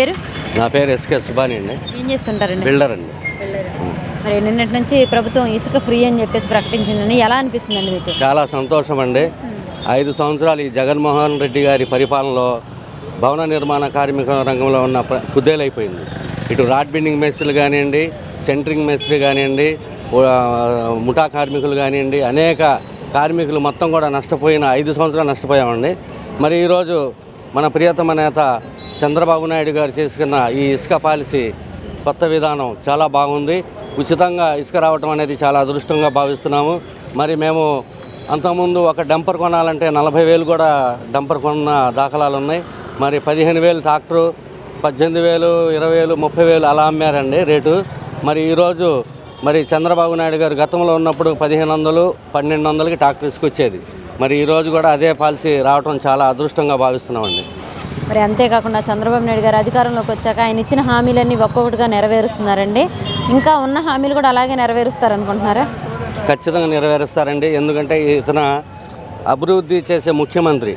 పేరు? నా పేరు ఎస్కే సుబాని అండి. ఏం చేస్తుంటారండి? బిల్డర్ అండి. మరి నిన్నటి నుంచి ప్రభుత్వం ఇసుక ఫ్రీ అని చెప్పేసి ప్రకటించిందని ఎలా అనిపిస్తుందండి మీకు? చాలా సంతోషం అండి. ఐదు సంవత్సరాలు ఈ జగన్మోహన్ రెడ్డి గారి పరిపాలనలో భవన నిర్మాణ కార్మిక రంగంలో ఉన్న కుదేలైపోయింది. ఇటు రాడ్ బిండింగ్ మేస్త్రులు కానివ్వండి సెంటరింగ్ మేస్త్రి కానివ్వండి ముఠా కార్మికులు కానివ్వండి అనేక కార్మికులు మొత్తం కూడా నష్టపోయిన ఐదు సంవత్సరాలు నష్టపోయామండి. మరి ఈరోజు మన ప్రియతమ నేత చంద్రబాబు నాయుడు గారు చేసుకున్న ఈ ఇసుక పాలసీ కొత్త విధానం చాలా బాగుంది. ఉచితంగా ఇసుక రావటం అనేది చాలా అదృష్టంగా భావిస్తున్నాము. మరి మేము అంతకుముందు ఒక డంపర్ కొనాలంటే నలభై వేలు కూడా డంపర్ కొన్న దాఖలాలు ఉన్నాయి. మరి పదిహేను వేలు ట్రాక్టరు పద్దెనిమిది వేలు ఇరవై వేలు ముప్పై వేలు అలా అమ్మారండి రేటు. మరి ఈరోజు మరి చంద్రబాబు నాయుడు గారు గతంలో ఉన్నప్పుడు పదిహేను వందలు పన్నెండు వందలకి ట్రాక్టర్ ఇసుకొచ్చేది. మరి ఈరోజు కూడా అదే పాలసీ రావటం చాలా అదృష్టంగా భావిస్తున్నామండి. మరి అంతేకాకుండా చంద్రబాబు నాయుడు గారు అధికారంలోకి వచ్చాక ఆయన ఇచ్చిన హామీలన్నీ ఒక్కొక్కటిగా నెరవేరుస్తున్నారండి. ఇంకా ఉన్న హామీలు కూడా అలాగే నెరవేరుస్తారనుకుంటున్నారా? ఖచ్చితంగా నెరవేరుస్తారండి. ఎందుకంటే ఇతన అభివృద్ధి చేసే ముఖ్యమంత్రి.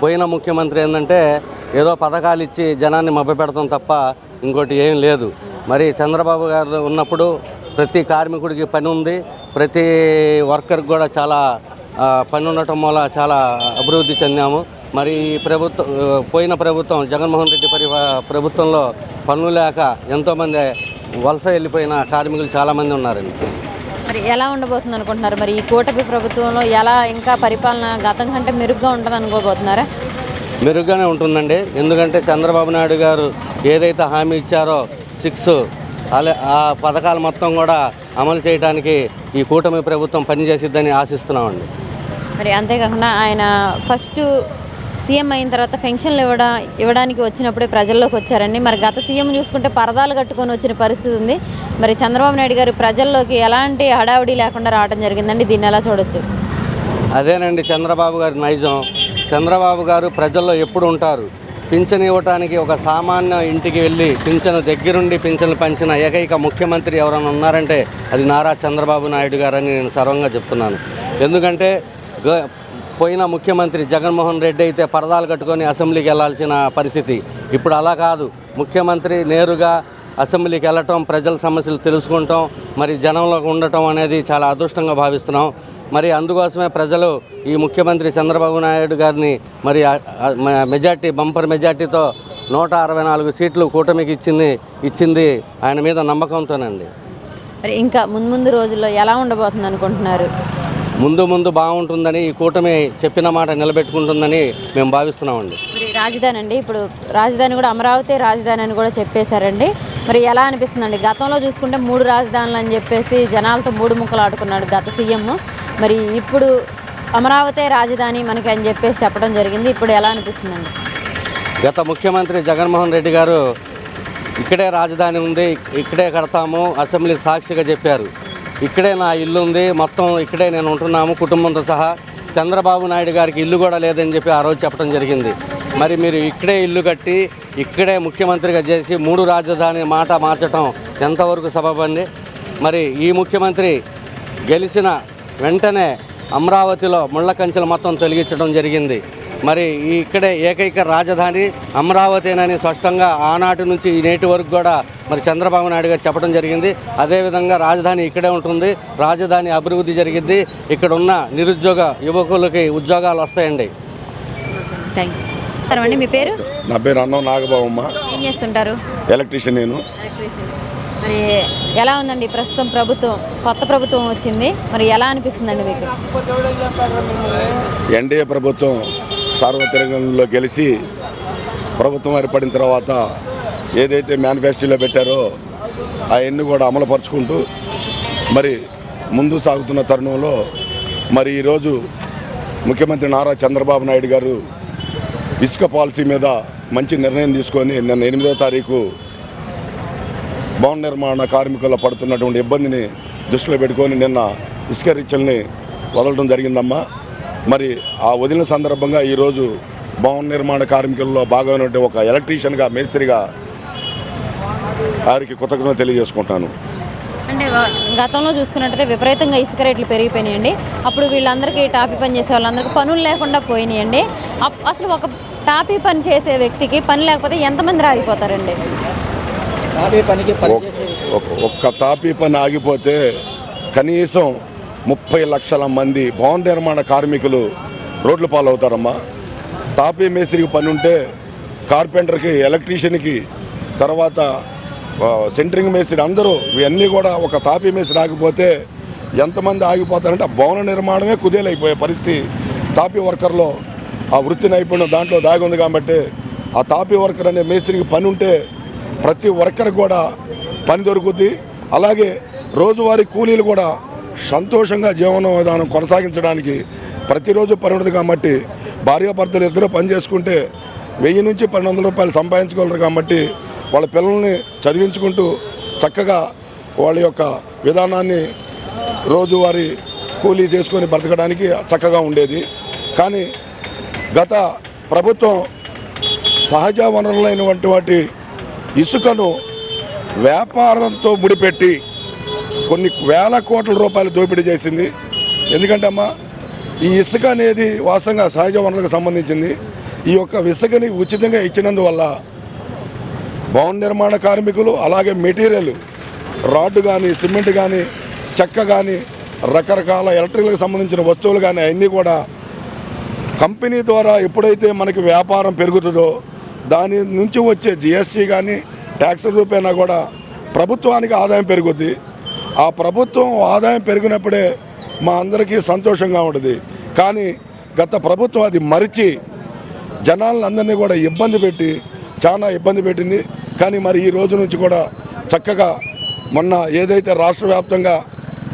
పోయిన ముఖ్యమంత్రి ఏంటంటే ఏదో పథకాలు ఇచ్చి జనాన్ని మభ్యపెడతాం తప్ప ఇంకోటి ఏం లేదు. మరి చంద్రబాబు గారు ఉన్నప్పుడు ప్రతి కార్మికుడికి పని ఉంది. ప్రతి వర్కర్కి కూడా చాలా పని ఉండటం వల్ల చాలా అభివృద్ధి చెందాము. మరి ప్రభుత్వం పోయిన ప్రభుత్వం జగన్మోహన్ రెడ్డి పరి ప్రభుత్వంలో పనులు లేక ఎంతోమంది వలస వెళ్ళిపోయిన కార్మికులు చాలామంది ఉన్నారండి. మరి ఎలా ఉండబోతుంది అనుకుంటున్నారు? మరి ఈ కూటమి ప్రభుత్వంలో ఎలా ఇంకా పరిపాలన గతం కంటే మెరుగ్గా ఉంటుంది అనుకోబోతున్నారా? మెరుగ్గానే ఉంటుందండి. ఎందుకంటే చంద్రబాబు నాయుడు గారు ఏదైతే హామీ ఇచ్చారో సిక్స్ అలా ఆ పథకాలు మొత్తం కూడా అమలు చేయడానికి ఈ కూటమి ప్రభుత్వం పనిచేసిద్దని ఆశిస్తున్నామండి. మరి అంతేకాకుండా ఆయన ఫస్ట్ సీఎం అయిన తర్వాత పెన్షన్లు ఇవ్వడా ఇవ్వడానికి వచ్చినప్పుడే ప్రజల్లోకి వచ్చారండి. మరి గత సీఎం చూసుకుంటే పరదాలు కట్టుకొని వచ్చిన పరిస్థితి ఉంది. మరి చంద్రబాబు నాయుడు గారు ప్రజల్లోకి ఎలాంటి హడావిడి లేకుండా రావడం జరిగిందండి? దీన్ని ఎలా చూడొచ్చు? అదేనండి చంద్రబాబు గారి నైజం. చంద్రబాబు గారు ప్రజల్లో ఎప్పుడు ఉంటారు? పింఛన్ ఇవ్వటానికి ఒక సామాన్య ఇంటికి వెళ్ళి పింఛను దగ్గరుండి పింఛను పంచిన ఏకైక ముఖ్యమంత్రి ఎవరైనా ఉన్నారంటే అది నారా చంద్రబాబు నాయుడు గారని నేను సర్వంగా చెప్తున్నాను. ఎందుకంటే పోయిన ముఖ్యమంత్రి జగన్మోహన్ రెడ్డి అయితే పరదాలు కట్టుకొని అసెంబ్లీకి వెళ్ళాల్సిన పరిస్థితి ఇప్పుడు అలా కాదు. ముఖ్యమంత్రి నేరుగా అసెంబ్లీకి వెళ్ళటం ప్రజల సమస్యలు తెలుసుకుంటాం మరి జనంలో ఉండటం అనేది చాలా అదృష్టంగా భావిస్తున్నాం. మరి అందుకోసమే ప్రజలు ఈ ముఖ్యమంత్రి చంద్రబాబు నాయుడు గారిని మరి మ- మెజార్టీ బంపర్ మెజార్టీతో నూట అరవై నాలుగు సీట్లు కూటమికి ఇచ్చింది ఇచ్చింది ఆయన మీద నమ్మకంతోనండి. మరి ఇంకా ముందు ముందు రోజుల్లో ఎలా ఉండబోతుంది అనుకుంటున్నారు ముందు ముందు బాగుంటుందని ఈ కూటమి చెప్పిన మాట నిలబెట్టుకుంటుందని మేము భావిస్తున్నామండి. మరి రాజధాని అండి ఇప్పుడు రాజధాని కూడా అమరావతి రాజధాని అని కూడా చెప్పేశారండి. మరి ఎలా అనిపిస్తుందండి? గతంలో చూసుకుంటే మూడు రాజధానులు అని చెప్పేసి జనాలతో మూడు ముక్కలు ఆడుకున్నాడు గత సీఎం. మరి ఇప్పుడు అమరావతి రాజధాని మనకి అని చెప్పేసి చెప్పడం జరిగింది. ఇప్పుడు ఎలా అనిపిస్తుందండి? గత ముఖ్యమంత్రి జగన్మోహన్ రెడ్డి గారు ఇక్కడే రాజధాని ఉంది ఇక్కడే కడతాము అసెంబ్లీ సాక్షిగా చెప్పారు. ఇక్కడే నా ఇల్లు ఉంది. మొత్తం ఇక్కడే నేను ఉంటున్నాము కుటుంబంతో సహా. చంద్రబాబు నాయుడు గారికి ఇల్లు కూడా లేదని చెప్పి ఆ రోజు చెప్పడం జరిగింది. మరి మీరు ఇక్కడే ఇల్లు కట్టి ఇక్కడే ముఖ్యమంత్రిగా చేసి మూడు రాజధాని మాట మార్చటం ఎంతవరకు సబబండి మరి ఈ ముఖ్యమంత్రి గెలిచిన వెంటనే అమరావతిలో ముళ్ళ కంచెలు మొత్తం తొలగించడం జరిగింది. మరి ఇక్కడే ఏకైక రాజధాని అమరావతేనని స్పష్టంగా ఆనాటి నుంచి ఈ నేటి వరకు కూడా మరి చంద్రబాబు నాయుడు గారు చెప్పడం జరిగింది. అదేవిధంగా రాజధాని ఇక్కడే ఉంటుంది. రాజధాని అభివృద్ధి జరిగింది ఇక్కడ ఉన్న నిరుద్యోగ యువకులకి ఉద్యోగాలు వస్తాయండి. అండి మీ పేరు? నా పేరు అన్నం నాగబాబమ్మ. ఏం చేస్తుంటారు? ఎలక్ట్రీషియన్ నేను. మరి ఎలా ఉందండి ప్రస్తుతం ప్రభుత్వం? కొత్త ప్రభుత్వం వచ్చింది. మరి ఎలా అనిపిస్తుందండి మీకు? ఎన్డీఏ ప్రభుత్వం సార్వత్రికంలో గెలిచి ప్రభుత్వం ఏర్పడిన తర్వాత ఏదైతే మేనిఫెస్టోలో పెట్టారో అవన్నీ కూడా అమలుపరుచుకుంటూ మరి ముందు సాగుతున్న తరుణంలో మరి ఈరోజు ముఖ్యమంత్రి నారా చంద్రబాబు నాయుడు గారు ఇసుక పాలసీ మీద మంచి నిర్ణయం తీసుకొని నిన్న ఎనిమిదో తారీఖు భవన నిర్మాణ కార్మికులు పడుతున్నటువంటి ఇబ్బందిని దృష్టిలో పెట్టుకొని నిన్న ఇసుక రీచల్ని వదలడం జరిగిందమ్మా. మరి ఆ వదిలిన సందర్భంగా ఈరోజు భవన నిర్మాణ కార్మికుల్లో భాగమైనటువంటి ఒక ఎలక్ట్రీషియన్గా మేస్త్రిగా వారికి కృతజ్ఞత తెలియజేసుకుంటాను. అంటే గతంలో చూసుకున్నట్టయితే విపరీతంగా ఇసుక రేట్లు పెరిగిపోయినాయండి. అప్పుడు వీళ్ళందరికీ టాపీ పని చేసే వాళ్ళందరికీ పనులు లేకుండా పోయినాయండి. అప్- అసలు ఒక టాపీ పని చేసే వ్యక్తికి పని లేకపోతే ఎంతమంది రాగిపోతారండి? తాపీ పనికి పని ఒక్- చేసే ఒక్- ఒక్క తాపీ పని ఆగిపోతే కనీసం ముప్పై లక్షల మంది భవన నిర్మాణ కార్మికులు రోడ్ల పాలవుతారమ్మా. తాపీ మేస్త్రికి పని ఉంటే కార్పెంటర్కి ఎలక్ట్రీషియన్కి తర్వాత సెంట్రింగ్ సెంటరింగ్ మేస్త్రి అందరూ ఇవన్నీ కూడా ఒక తాపీ మేస్త్రి ఆగిపోతే ఎంతమంది ఆగిపోతారంటే ఆ భవన నిర్మాణమే కుదేలైపోయే పరిస్థితి. తాపీ వర్కర్లో ఆ వృత్తి నైపుణ్యం దాంట్లో దాగి ఉంది కాబట్టి ఆ తాపీ వర్కర్ అనే మేస్త్రికి పని ఉంటే ప్రతి వర్కర్ కూడా పని దొరుకుద్ది. అలాగే రోజువారీ కూలీలు కూడా సంతోషంగా జీవన విధానం కొనసాగించడానికి ప్రతిరోజు పరిమితి కాబట్టి భార్యాభర్తలు ఇద్దరు పని చేసుకుంటే వెయ్యి నుంచి పన్నెండు వందల రూపాయలు సంపాదించుకోగలరు కాబట్టి వాళ్ళ పిల్లల్ని చదివించుకుంటూ చక్కగా వాళ్ళ యొక్క విధానాన్ని రోజువారీ కూలీ చేసుకొని బ్రతకడానికి చక్కగా ఉండేది. కానీ గత ప్రభుత్వం సహజ వనరులైనటువంటి వాటి ఇసుకను వ్యాపారంతో ముడిపెట్టి కొన్ని వేల కోట్ల రూపాయలు దోపిడీ చేసింది. ఎందుకంటే అమ్మా ఈ ఇసుక అనేది వాస్తవంగా సహజ వనరులకు సంబంధించింది. ఈ యొక్క ఇసుకని ఉచితంగా ఇచ్చినందువల్ల భవన నిర్మాణ కార్మికులు అలాగే మెటీరియల్ రాడ్డు కానీ సిమెంట్ కానీ చెక్క కానీ రకరకాల ఎలక్ట్రికల్కి సంబంధించిన వస్తువులు కానీ అన్నీ కూడా కంపెనీ ద్వారా ఎప్పుడైతే మనకి వ్యాపారం పెరుగుతుందో దాని నుంచి వచ్చే జిఎస్టీ కానీ ట్యాక్స్ రూపేనా కూడా ప్రభుత్వానికి ఆదాయం పెరుగుద్ది. ఆ ప్రభుత్వం ఆదాయం పెరిగినప్పుడే మా అందరికీ సంతోషంగా ఉంటుంది. కానీ గత ప్రభుత్వం అది మరిచి జనాలందరినీ కూడా ఇబ్బంది పెట్టి చాలా ఇబ్బంది పెట్టింది. కానీ మరి ఈ రోజు నుంచి కూడా చక్కగా మొన్న ఏదైతే రాష్ట్ర వ్యాప్తంగా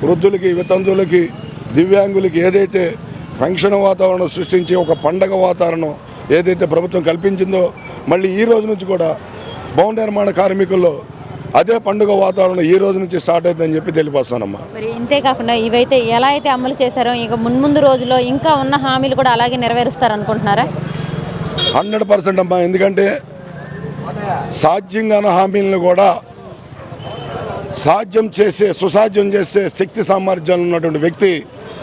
వృద్ధులకి వితంతువులకి దివ్యాంగులకి ఏదైతే ఫంక్షన్ వాతావరణం సృష్టించి ఒక పండగ వాతావరణం ఏదైతే ప్రభుత్వం కల్పించిందో మళ్ళీ ఈ రోజు నుంచి కూడా భవన నిర్మాణ కార్మికుల్లో అదే పండుగ వాతావరణం ఈ రోజు నుంచి స్టార్ట్ అవుతుందని చెప్పి తెలియపరుస్తానమ్మా మరి ఇంతే కాకుండా ఇవైతే ఎలా అయితే అమలు చేశారో ఇక మున్ముందు రోజుల్లో ఇంకా ఉన్న హామీలు కూడా అలాగే నెరవేరుస్తారు అనుకుంటున్నారా హండ్రెడ్ పర్సెంట్ అమ్మా ఎందుకంటే సాధ్యంగాన హామీలను కూడా సాధ్యం చేసే సుసాధ్యం చేసే శక్తి సామర్థ్యాలు ఉన్నటువంటి వ్యక్తి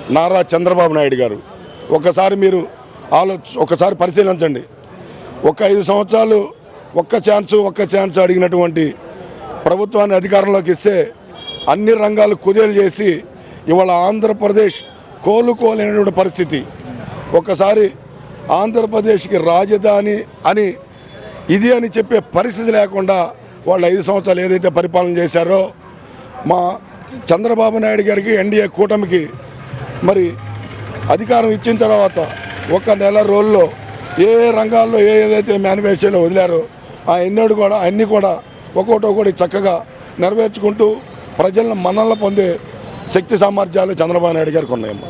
నారా చంద్రబాబు నాయుడు గారు. ఒకసారి మీరు ఆలో ఒకసారి పరిశీలించండి. ఒక ఐదు సంవత్సరాలు ఒక్క ఛాన్స్ ఒక్క ఛాన్స్ అడిగినటువంటి ప్రభుత్వాన్ని అధికారంలోకి ఇస్తే అన్ని రంగాలు కుదేలు చేసి ఇవాళ ఆంధ్రప్రదేశ్ కోలుకోలేనటువంటి పరిస్థితి. ఒకసారి ఆంధ్రప్రదేశ్కి రాజధాని అని ఇది అని చెప్పే పరిస్థితి లేకుండా వాళ్ళు ఐదు సంవత్సరాలు ఏదైతే పరిపాలన చేశారో మా చంద్రబాబు నాయుడు గారికి ఎన్డీఏ కూటమికి మరి అధికారం ఇచ్చిన తర్వాత ఒక నెల రోజుల్లో ఏ ఏ రంగాల్లో ఏ ఏదైతే మేనిఫెస్టోలో వదిలారో ఆ ఎన్నోడు కూడా అన్నీ కూడా ఒక్కొక్కటి ఒకటి చక్కగా నెరవేర్చుకుంటూ ప్రజలను మనల్ని పొందే శక్తి సామర్థ్యాలు చంద్రబాబు నాయుడు గారికి ఉన్నాయమ్మా.